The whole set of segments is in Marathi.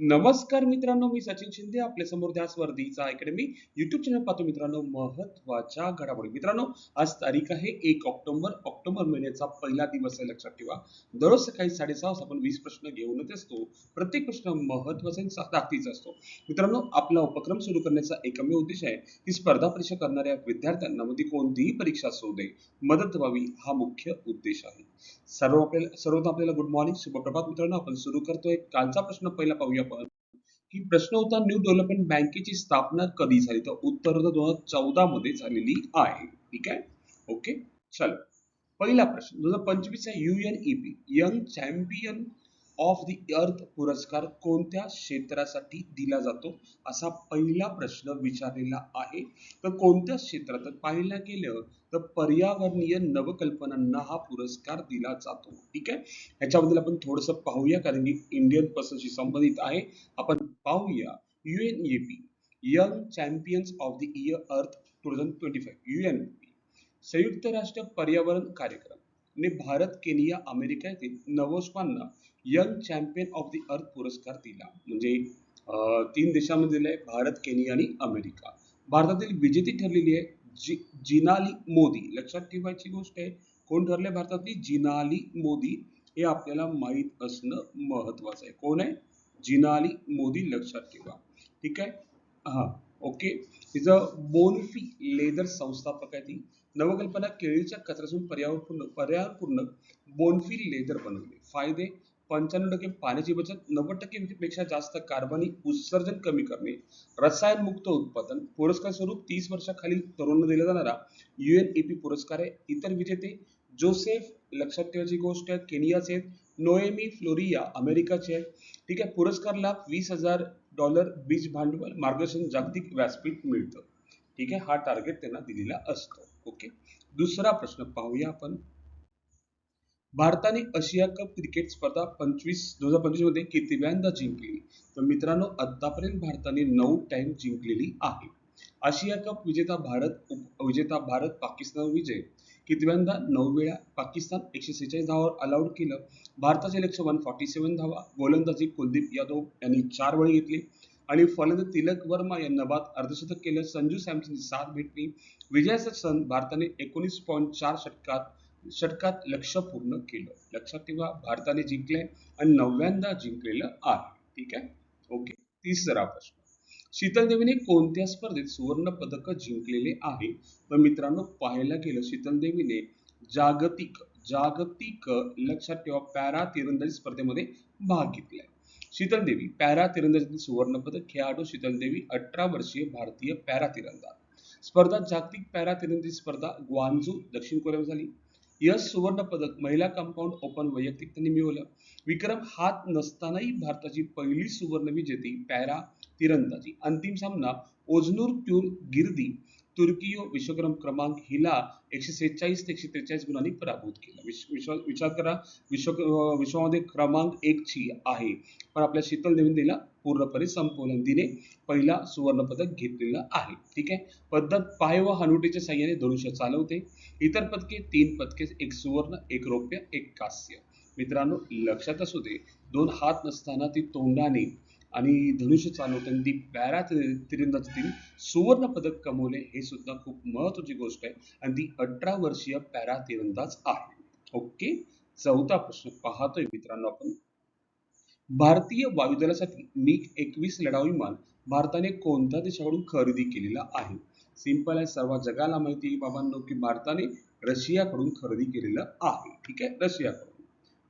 नमस्कार मित्रांनो मी सचिन शिंदे आपल्यासमोर ध्यास वर्दीचा अकॅडमी युट्यूब चॅनल पाहतो मित्रांनो महत्त्वाच्या घडामोडी. मित्रांनो आज तारीख आहे एक ऑक्टोबर. ऑक्टोबर महिन्याचा पहिला दिवस आहे लक्षात ठेवा. दररोज सकाळी साडेसहा आपण वीस प्रश्न घेऊनच असतो. प्रत्येक प्रश्न महत्त्वाचा आणि ताकदीचा असतो. मित्रांनो आपला उपक्रम सुरू करण्याचा एकमेव उद्देश आहे की स्पर्धा परीक्षा करणाऱ्या विद्यार्थ्यांना मध्ये कोणतीही परीक्षा असू दे मदत व्हावी हा मुख्य उद्देश आहे. सर्व आपल्याला सर्वप्रथम आपल्याला गुड मॉर्निंग शुभप्रभात मित्रांनो. आपण सुरू करतोय. कालचा प्रश्न पहिला पाहूया आपण. की प्रश्न होता न्यू डेव्हलपमेंट बँकेची स्थापना कधी झाली? तर उत्तर होतं दोन हजार चौदा मध्ये झालेली आहे. ठीक आहे? ओके चल. पहिला प्रश्न दोन हजार पंचवीसचा UNEP young champion of the earth पुरस्कार कोणत्या क्षेत्रासाठी दिला जातो? असा पहिला प्रश्न विचारलेला आहे. तर कोणत्या क्षेत्रात? पाहिलं गेलं तर पर्यावरणीय नवकल्पनांना हा पुरस्कार दिला जातो. ठीक आहे? ह्याच्याबद्दल आपण थोडस पाहूया कारण की इंडियन पर्सनशी संबंधित आहे. आपण पाहूया. UNEP young champions of the year earth two thousand twenty five UNEP संयुक्त राष्ट्र पर्यावरण कार्यक्रम ने भारत केनिया अमेरिका येथील नवोस्पांना young champion of the earth पुरस्कार दिला. म्हणजे तीन देशामध्ये दिलाय भारत केनिया आणि अमेरिका. भारतातील विजेती ठरलेली आहे जी जिनाली मोदी. लक्षात ठेवायची गोष्ट आहे कोण ठरले भारतातली? जिनाली मोदी. हे आपल्याला माहीत असणं महत्वाचं आहे. कोण आहे? जिनाली मोदी लक्षात ठेवा. ठीक आहे? हा ओके. तिचं बोनफी लेदर संस्थापक आहे ती. नवकल्पना केळीच्या कचऱ्यापासून पर्यावरणपूर्ण पर्यावरणपूर्ण बोनफी लेदर बनवले. फायदे? पंच्याण्णव टक्के पाण्याची बचत नव्वद टक्के पेक्षा जास्त कार्बनी उत्सर्जन कमी करणे रसायनमुक्त उत्पादन पुरस्कार स्वरूप तीस वर्षाखालील तरुणांना दिला जाणारा युएनईपी पुरस्कार आहे. इतर विजेते जोसेफ लक्षात ठेवायची गोष्ट आहे केनियाचे आहेत नोएमी फ्लोरिया अमेरिकाचे आहेत. ठीक आहे पुरस्कार लाभ वीस हजार डॉलर बीज भांडवल मार्गदर्शन जागतिक व्यासपीठ मिळतं. ठीक आहे हा टार्गेट त्यांना दिलेला असतो. ओके? दुसरा प्रश्न पाहूया आपण. भारताने आशिया कप क्रिकेट स्पर्धा पंचवीस दोन हजार पंचवीसमध्ये कितव्यांदा जिंकली. तर मित्रांनो आतापर्यंत भारताने नऊ टाइम जिंकलेली आहे. आशिया कप विजेता भारत विजेता भारत पाकिस्तान विजय. कितव्यांदा? नऊ वेळा. पाकिस्तान एकशे सेहेचाळीस धावावर अलाउड केलं. भारताचे लक्ष वन फॉर्टी सेव्हन धावा. गोलंदाजी कुलदीप यादव यांनी चार वेळी घेतली. आणि फलंदाज तिलक वर्मा यांना बाद अर्धशतक केलं. संजू सॅमसनची सात भेटली. विजयाचा सण भारताने एकोणीस पॉईंट चार षटकात षटकात लक्ष पूर्ण केलं. लक्षात ठेवा भारताने जिंकले आणि नवव्यांदा जिंकलेलं आहे. ठीक आहे? ओके तिसरा प्रश्न. शीतल देवीने कोणत्या स्पर्धेत सुवर्ण पदक जिंकलेले आहे? तर मित्रांनो पाहायला गेलं शीतल देवीने जागतिक जागतिक लक्षात ठेवा पॅरा तिरंदाजी स्पर्धेमध्ये भाग घेतलाय. शीतल देवी पॅरा तिरंदाजीतील सुवर्ण पदक खेळाडू शीतल देवी अठरा वर्षीय भारतीय पॅरा तिरंदाज. स्पर्धा जागतिक पॅरा तिरंदाजी स्पर्धा ग्वांझू दक्षिण कोरियामध्ये झाली. यश सुवर्ण पदक महिला कंपाऊंड ओपन वैयक्तिक त्यांनी मिळवलं. विक्रम हात नसतानाही भारताची पहिली सुवर्ण विजेती पॅरा तिरंदाजी. अंतिम सामना ओजनूर ट्यूर गिर्दी तुर्कियो विश्वक्रम क्रमांक हिला एकशे सेहेचाळीस ते एकशे त्रेचाळीस गुणांनी पराभूत केला. विश्व विश्व- विचार करा. विश्व विश्वामध्ये क्रमांक एकची आहे. पण आपल्या शीतल देवींनीला पूर्णपणे संपवलं. तिने पहिला सुवर्ण पदक घेतलेलं आहे. ठीक आहे? पद्धत पाय व हनुटीच्या साह्याने धनुष्य चालवते. इतर पदके तीन पदके एक सुवर्ण एक रौप्य एक कांस्य. मित्रांनो लक्षात असू दे. दोन हात नसताना ती तोंडाने आणि धनुष्य चालवताना ती पॅरा तिरंदाजीतील सुवर्ण पदक कमवले हे सुद्धा खूप महत्वाची गोष्ट आहे. आणि ती अठरा वर्षीय पॅरा तिरंदाज आहे. ओके? चौथा प्रश्न पाहतोय मित्रांनो आपण. भारतीय वायुदलासाठी मिग एकवीस लढाऊ विमान भारताने कोणत्या देशाकडून खरेदी केलेला आहे? सिंपल आहे सर्व जगाला माहिती आहे बाबांनो की भारताने रशियाकडून खरेदी केलेलं आहे. ठीक आहे? रशियाकडून.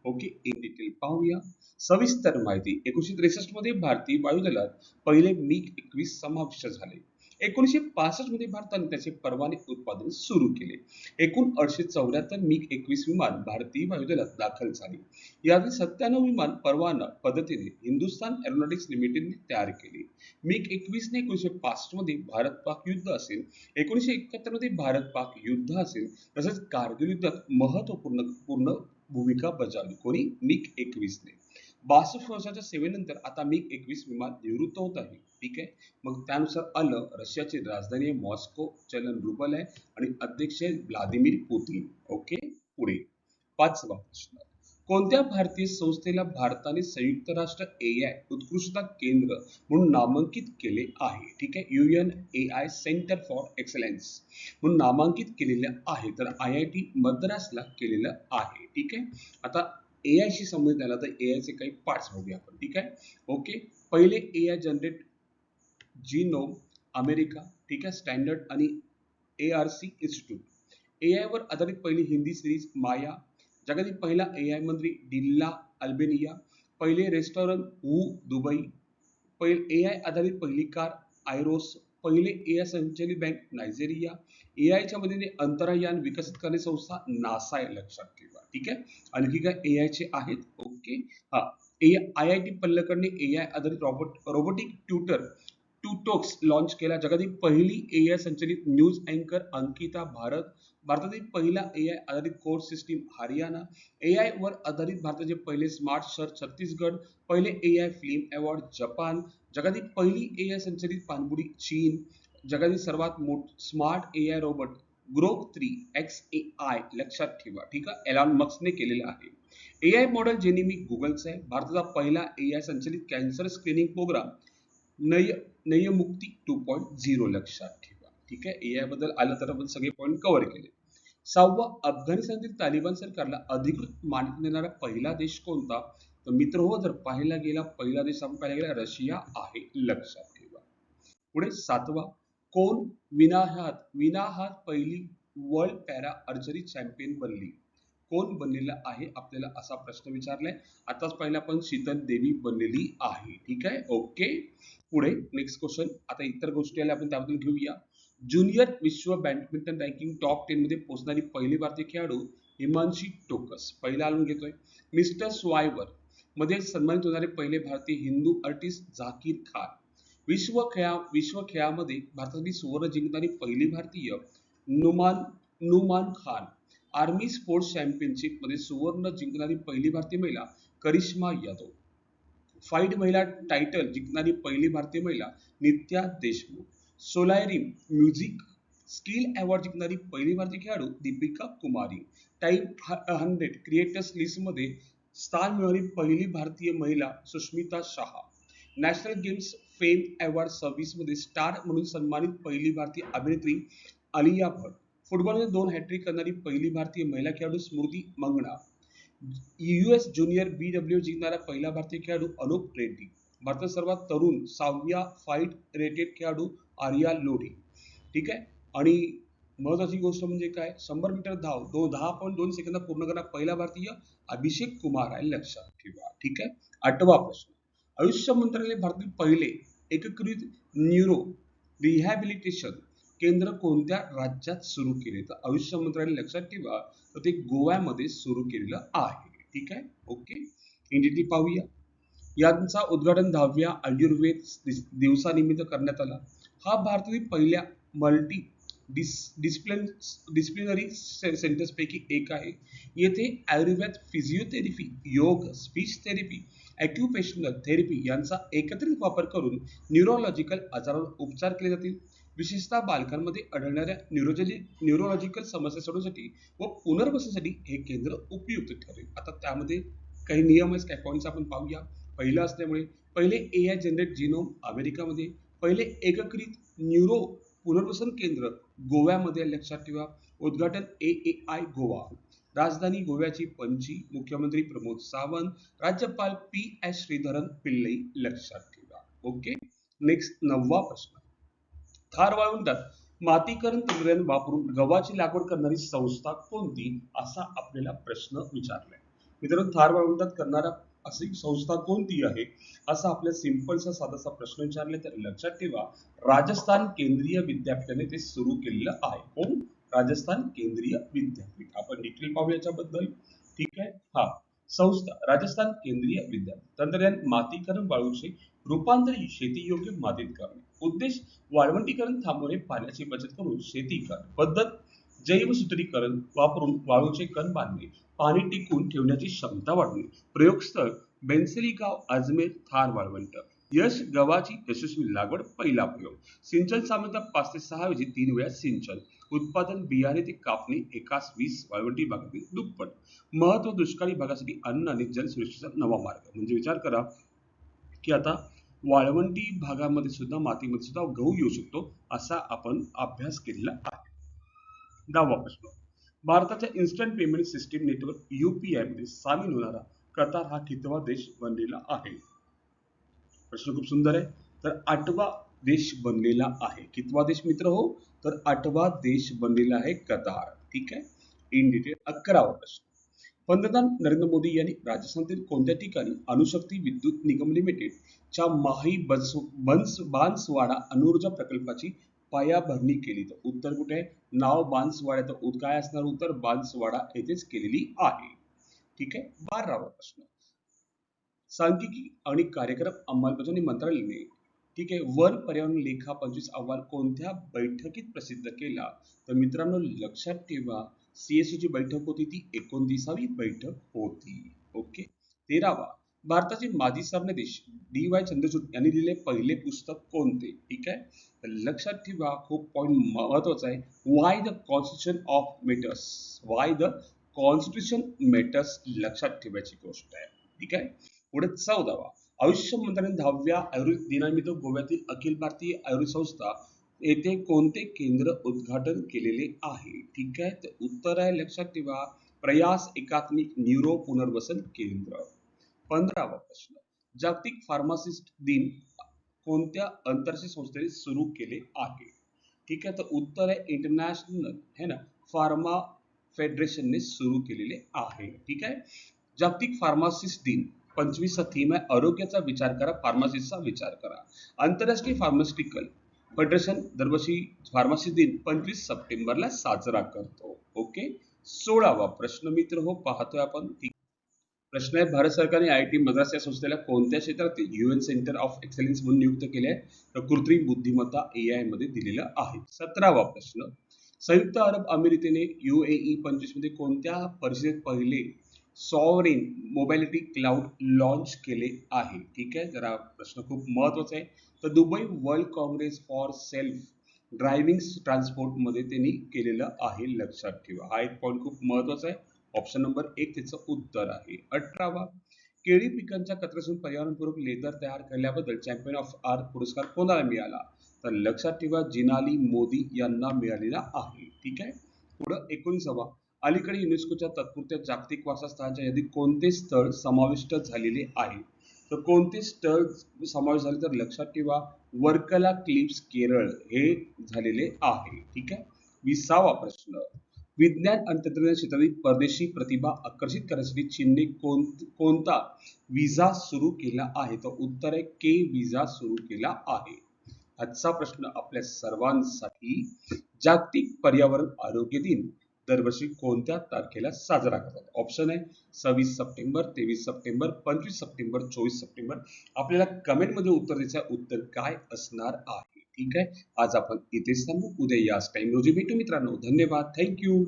ओके इन डिटेल पाहूया. सविस्तर माहिती. एकोणीशे त्रेसष्टमध्ये भारतीय वायुदलात पहिले मिग एकवीस समाविष्ट झाले. एकोणीशे पासष्टमध्ये भारताने त्याचे परवाने उत्पादन सुरू केले. एकूण अडीचशे चौऱ्याहत्तर मिग एकवीस विमान भारतीय वायुदलात दाखल झाले. यातील सत्त्याण्णव विमान परवाना पद्धतीने हिंदुस्थान एरोनॉटिक्स लिमिटेडने तयार केले. मिग एकवीस ने एकोणीशे पासष्टमध्ये भारत पाक युद्ध असेल एकोणीशे एकाहत्तरमध्ये भारत पाक युद्ध असेल तसेच कारगिल युद्धात महत्त्वपूर्ण पूर्ण भूमिका बजावली. कोणी? मिग एकवीसने. बासष्ट वर्षाच्या सेवेनंतर आता मिग एकवीस विमान निवृत्त होत आहे. ठीक आहे? मग त्यानुसार आलं रशियाची राजधानी आहे मॉस्को चलन रुबल आहे. आणि अध्यक्ष आहे व्लादिमीर पुतीन. ओके? पुढे. पाचवा प्रश्न. कोणत्या भारतीय संस्थेला भारताने संयुक्त राष्ट्र ए आय उत्कृष्टता केंद्र म्हणून नामांकित केले आहे? ठीक आहे U N A I centre for excellence म्हणून नामांकित केलेलं आहे तर आय आय टी मद्रासला केलेलं आहे. ठीक आहे आता ए आयशी संबंधित आला तर ए आयचे काही पार्ट्स बघूया आपण. ठीक आहे ओके पहिले A I generate genome America ठीक आहे स्टँडर्ड आणि A R C institute A वर आधारित पहिली हिंदी सिरीज माया जगातील पहिला ए आय मंत्री डिल्ला अल्बेनिया पहिले रेस्टॉरंट हू दुबई पहिले ए आय आधारित पहिली कार आयरोस पहिले ए आय संचालित बँक नायजेरिया. ए आयच्या मदतीने अंतरायान विकसित करणे संस्था नासा आहे लक्षात ठेवा. ठीक आहे? आणखी काय ए आयचे आहेत? ओके हा. ए आय आय टी पल्लकडने ए आय आधारित रोबोट रोबोटिक ट्युटर टूटोक्स लॉन्च केला. जगातील पहिली ए आय संचलित न्यूज़ अँकर अंकिता भारत. भारतातील पहिला ए आय आधारित course system Haryana. A I वर आधारित भारताचे पहिले स्मार्ट शहर छत्तीसगड. पहिले A I film award Japan. जगातील पहिली ए आय संचलित पाणबुडी चीन. जगातील सर्वात मोठ smart A I robot Grok three X A I लक्षात ठेवा. ठीक आहे? एलॉन मक्सने केलेलं आहे. ए आय मॉडेल जेनिमी गुगलचा आहे. भारताचा पहिला ए आय संचलित कॅन्सर स्क्रीनिंग प्रोग्राम नय नयमुक्ती टू पॉईंट झिरो लक्षात ठेवा. ठीक आहे? ए आयबद्दल आलं तर आपण सगळे पॉईंट कव्हर केले. सहावा अफगाणिस्तानातील तालिबान सरकारला अधिकृत मान्यता देणारा पहिला देश कोणता? तर मित्र हो जर पाहायला गेला पहिला देश आपण पाहायला गेला रशिया आहे लक्षात ठेवा. पुढे सातवा कोण? विनाहात. विनाहात पहिली वर्ल्ड पॅरा आर्चरी चॅम्पियन बनली. कोण बनलेला आहे? आपल्याला असा प्रश्न विचारलाय. आताच पहिला पण शीतल देवी बनलेली आहे. ठीक आहे? ओके पुढे नेक्स्ट क्वेश्चन आता इतर गोष्टी आल्या आपण त्याबद्दल घेऊया. ज्युनियर विश्व बॅडमिंटन रँकिंग टॉप टेन मध्ये पोहोचणारी पहिली भारतीय खेळाडू हिमांशी टोकस. पहिला आणून घेतोय. मिस्टर स्वायवर मध्ये सन्मानित होणारे पहिले भारतीय हिंदू आर्टिस्ट झाकीर खान. विश्व खेळा विश्व खेळामध्ये भारतातील सुवर्ण जिंकणारी पहिली भारतीय नुमान नुमान खान. आर्मी स्पोर्ट्स चॅम्पियनशिपमध्ये सुवर्ण जिंकणारी पहिली भारतीय महिला करिश्मा यादव. फाईट महिला टायटल जिंकणारी पहिली भारतीय महिला नित्या देशमुख. सोलायरी म्युझिक स्किल अवॉर्ड जिंकणारी पहिली भारतीय खेळाडू Deepika Kumari. Type hundred creators लिस्टमध्ये स्थान मिळवणारी पहिली भारतीय महिला Sushmita Shah. National games fame award सर्व्हिसमध्ये star म्हणून सन्मानित पहिली भारतीय अभिनेत्री आलिया भट फुटबॉलमध्ये दोन हॅट्रिक करणारी पहिली भारतीय महिला खेळाडू Smriti Mandhana. US junior B W जिंकणारा पहिला भारतीय खेळाडू अनुप रेड्डी. भारतात सर्वात तरुण सहाव्या फाईट रेटेड खेळाडू आर्या लोढी. ठीक आहे? आणि महत्वाची गोष्ट म्हणजे काय? शंभर मीटर धाव दो दहा पॉईंट दोन सेकंदात पूर्ण करणारा पहिला भारतीय अभिषेक कुमार आहे लक्षात ठेवा. ठीक आहे? आठवा प्रश्न. आयुष्य मंत्रालय भारतातील पहिले एकीकृत न्यूरो रिहॅबिलिटेशन केंद्र कोणत्या राज्यात सुरू केले? तर आयुष्य मंत्रालय लक्षात ठेवा तर ते गोव्यामध्ये सुरू केलेलं आहे. ठीक आहे? ओके? एनडीटी पाहूया. यांचा उद्घाटन दहाव्या आयुर्वेद दिवसानिमित्त करण्यात आला. हा भारतातील पहिल्या मल्टी डिस डिस्प्लिन डिस्प्लिनरी सेंटर्सपैकी एक आहे. येथे Ayurveda physiotherapy yoga speech therapy occupational therapy यांचा एकत्रित वापर करून न्यूरोलॉजिकल आजारावर उपचार केले जातील. विशेषतः बालकांमध्ये आढळणाऱ्या न्यूरोजली न्यूरोलॉजिकल समस्या सोडवण्यासाठी व पुनर्वसनासाठी हे केंद्र उपयुक्त ठरेल. आता त्यामध्ये काही नियम आहेत काही पॉईंट्स आपण पाहूया. पहिलं असल्यामुळे पहिले ए आय जनरेट जिनोम अमेरिकामध्ये पहिले एकत्रित न्यूरो पुनर्वसन केंद्र गोव्यामध्ये लक्षात ठेवा. उद्घाटन ए ए आय गोवा. राजधानी गोव्याची पणजी मुख्यमंत्री प्रमोद सावंत राज्यपाल पी एस श्रीधरन पिल्लई लक्षात ठेवा. ओके नेक्स्ट नववा प्रश्न. थार वाळवंटात मातीकरण तंत्रज्ञान वापरून गव्हाची लागवड करणारी संस्था कोणती? असा आपल्याला प्रश्न विचारलाय. मित्रांनो थार वाळवंटात करणारा अशी संस्था कोणती आहे? असा आपल्या सिम्पलचा साधासा प्रश्न विचारले तर लक्षात ठेवा राजस्थान केंद्रीय विद्यापीठाने ते सुरू केलेलं आहे. कोण? राजस्थान केंद्रीय विद्यापीठ. आपण डिटेल पाहू याच्याबद्दल. ठीक आहे? हा. संस्था राजस्थान केंद्रीय विद्यापीठ तंत्रज्ञान मातीकरण वाळूचे रूपांतर शेतीयोग्य मातीत करणे. उद्देश वाळवंटीकरण थांबवणे पाण्याची बचत करून शेती करणे पद्धत जैव जैवसूत्रीकरण वापरून वाळूचे कण बांधणे. पाणी टिकून ठेवण्याची क्षमता वाढणे. प्रयोगस्थळ बेन्सरी गाव अजमेर थार वाळवंट. यश गव्हाची यशस्वी लागवड पहिला प्रयोग. सिंचन सामर्थ्य पाच ते सहा वेळी तीन वेळा सिंचन. उत्पादन बियाणे ते कापणी एकाच वीस वाळवंटी भागातील दुप्पट. महत्त्व दुष्काळी भागासाठी अन्न आणि जलसुरक्षेचा नवा मार्ग. म्हणजे विचार करा की आता वाळवंटी भागामध्ये सुद्धा मातीमध्ये सुद्धा गहू येऊ शकतो असा आपण अभ्यास केलेला आहे. दहावा प्रश्न. भारताच्या इन्स्टंट पेमेंट सिस्टीम नेटवर्क युपीआयमध्ये सामील होणारा कतार हा कितवा देश बनलेला आहे. प्रश्न खूप सुंदर आहे. तर आठवा देश बनलेला आहे. कितवा देश मित्र हो तर आठवा देश बनलेला आहे कतार. ठीक आहे? इन डिटेल अकरावा प्रश्न पंतप्रधान नरेंद्र मोदी यांनी राजस्थानातील कोणत्या ठिकाणी अणुशक्ती विद्युत निगम लिमिटेड च्या माही बन्स बन्स बांसवाडा अणुऊर्जा प्रकल्पाची पायाभरणी केली. तर उत्तर कुठे आहे? नाव बांसवाड्याचं उत काय असणार? उत्तर बांसवाडा येथेच केलेली आहे. ठीक आहे? बारावा प्रश्न. सांख्यिकी आणि कार्यक्रम अंमलबजावणी मंत्रालयाने ठीक आहे. वर पर्यावरण लेखा पंचवीस अहवाल कोणत्या बैठकीत प्रसिद्ध केला? तर मित्रांनो लक्षात ठेवा CSO ची बैठक होती ती एकोणतीसावी बैठक होती. ओके? तेरावा भारताचे माजी सरन्यायाधीश डी वाय चंद्रचूड यांनी लिहिले पहिले पुस्तक कोणते? ठीक आहे? तर लक्षात ठेवा खूप पॉईंट महत्त्वाचा आहे. Why the constitution of matters why the constitution matters लक्षात ठेवायची गोष्ट आहे. ठीक आहे? पुढे चौदावा आयुष्य मंत्रालयाने दहाव्या आयुर्वेद दिनानिमित्त गोव्यातील अखिल भारतीय आयुर्वेद संस्था येथे कोणते केंद्र उद्घाटन केलेले आहे? ठीक आहे तर उत्तर आहे लक्षात ठेवा. प्रयास एकात्मिक न्यूरो पुनर्वसन केंद्र. पंधरावा प्रश्न. जागतिक फार्मासिस्ट दिन कोणत्या आंतरराष्ट्रीय संस्थेने सुरू केले आहे? ठीक आहे तर उत्तर आहे इंटरनॅशनल है ना फार्मा फेडरेशनने सुरू केलेले आहे. ठीक आहे जागतिक फार्मासिस्ट दिन. पंचवीसचा थीम आहे आरोग्याचा विचार करा फार्मासिस्टचा विचार करा. आंतरराष्ट्रीय फार्मास्युटिकल फेडरेशन दरवर्षी फार्मसी दिन पंचवीस सप्टेंबरला साजरा करतो. ओके सोळावा प्रश्न मित्र हो पाहतोय आपण. प्रश्न आहे भारत सरकारने आय टी मद्रास या संस्थेला कोणत्या क्षेत्रात युएन सेंटर ऑफ एक्सलन्स म्हणून नियुक्त केले आहे तर कृत्रिम बुद्धिमत्ता ए आयमध्ये दिलेलं आहे. सतरावा प्रश्न. संयुक्त अरब अमेरिकेने यू ए ई पंचवीसमध्ये कोणत्या परिषदेत पहिले सॉवरेन मोबॅलिटी क्लाउड लॉन्च केले आहे. ठीक आहे? जरा प्रश्न खूप महत्त्वाचा आहे. तर Dubai world congress for self driving ट्रान्सपोर्टमध्ये त्यांनी केलेलं आहे. लक्षात ठेवा. हा एक पॉईंट खूप महत्त्वाचा आहे. ऑप्शन नंबर एक त्याचं उत्तर आहे. अठरावा केळी पिकांच्या कचऱ्यातून पर्यावरणपूर्वक लेदर तयार केल्याबद्दल चॅम्पियन ऑफ आर्थ पुरस्कार कोणाला मिळाला? तर लक्षात ठेवा जिनाली मोदी यांना मिळालेला आहे. ठीक आहे? पुढं एकोणीसावा अलीकडे युनेस्कोच्या तात्पुरत्या जागतिक वारसास्थळांच्या यादीत कोणते स्थळ समाविष्ट झालेले आहे? तर कोणते स्थळ समावेश झाले? तर लक्षात ठेवा वर्कला क्लिप्स केरळ हे झालेले आहे. ठीक आहे? विसावा प्रश्न. विज्ञान आणि तंत्रज्ञान क्षेत्रातील परदेशी प्रतिभा आकर्षित करण्यासाठी चीनने कोण कोणता विजा सुरू केला आहे? तर उत्तर आहे के विजा सुरू केला आहे. आजचा प्रश्न आपल्या सर्वांसाठी. जागतिक पर्यावरण आरोग्य दिन. दरवर्षी कोणत्या तारखेला साजरा करतात? ऑप्शन आहे सव्वीस सप्टेंबर तेवीस सप्टेंबर पंचवीस सप्टेंबर चोवीस सप्टेंबर. आपल्याला कमेंटमध्ये उत्तर द्यायचं उत्तर काय असणार आहे? ठीक आहे? आज आपण इथेच थांबू. उद्या याच टाइम रोजी भेटू मित्रांनो. धन्यवाद. थँक्यू